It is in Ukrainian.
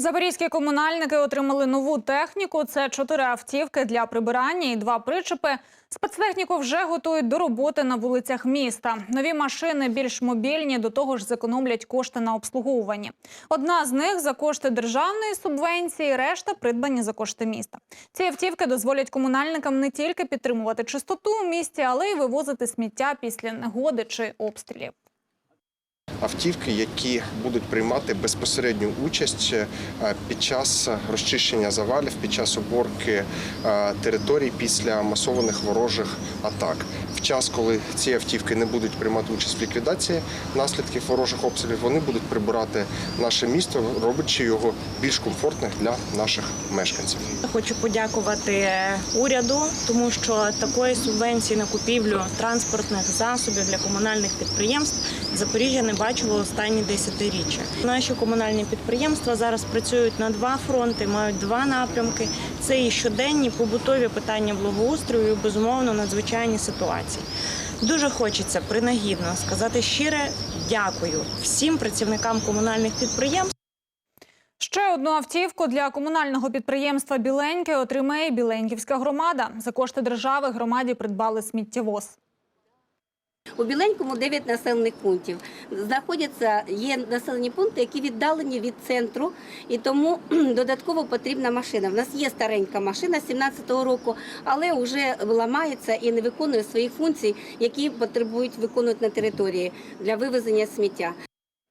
Запорізькі комунальники отримали нову техніку. Це чотири автівки для прибирання і два причепи. Спецтехніку вже готують до роботи на вулицях міста. Нові машини більш мобільні, до того ж зекономлять кошти на обслуговуванні. Одна з них за кошти державної субвенції, решта придбані за кошти міста. Ці автівки дозволять комунальникам не тільки підтримувати чистоту у місті, але й вивозити сміття після негоди чи обстрілів. Автівки, які будуть приймати безпосередню участь е, під час розчищення завалів, під час уборки е, територій після масованих ворожих атак. В час, коли ці автівки не будуть приймати участь в ліквідації наслідків ворожих обстрілів, вони будуть прибирати наше місто, роблячи його більш комфортним для наших мешканців. Хочу подякувати уряду, тому що такої субвенції на купівлю транспортних засобів для комунальних підприємств Запоріжжя не бачило останні десятиріччя. Наші комунальні підприємства зараз працюють на два фронти, мають два напрямки. Це і щоденні побутові питання благоустрою, безумовно, надзвичайні ситуації. Дуже хочеться принагідно сказати щире дякую всім працівникам комунальних підприємств. Ще одну автівку для комунального підприємства Біленьке отримає Біленьківська громада. За кошти держави громаді придбали сміттєвоз. У Біленькому 9 населених пунктів. Знаходяться є населені пункти, які віддалені від центру, і тому додатково потрібна машина. В нас є старенька машина 17-го року, але вже ламається і не виконує своїх функцій, які потребують виконувати на території для вивезення сміття.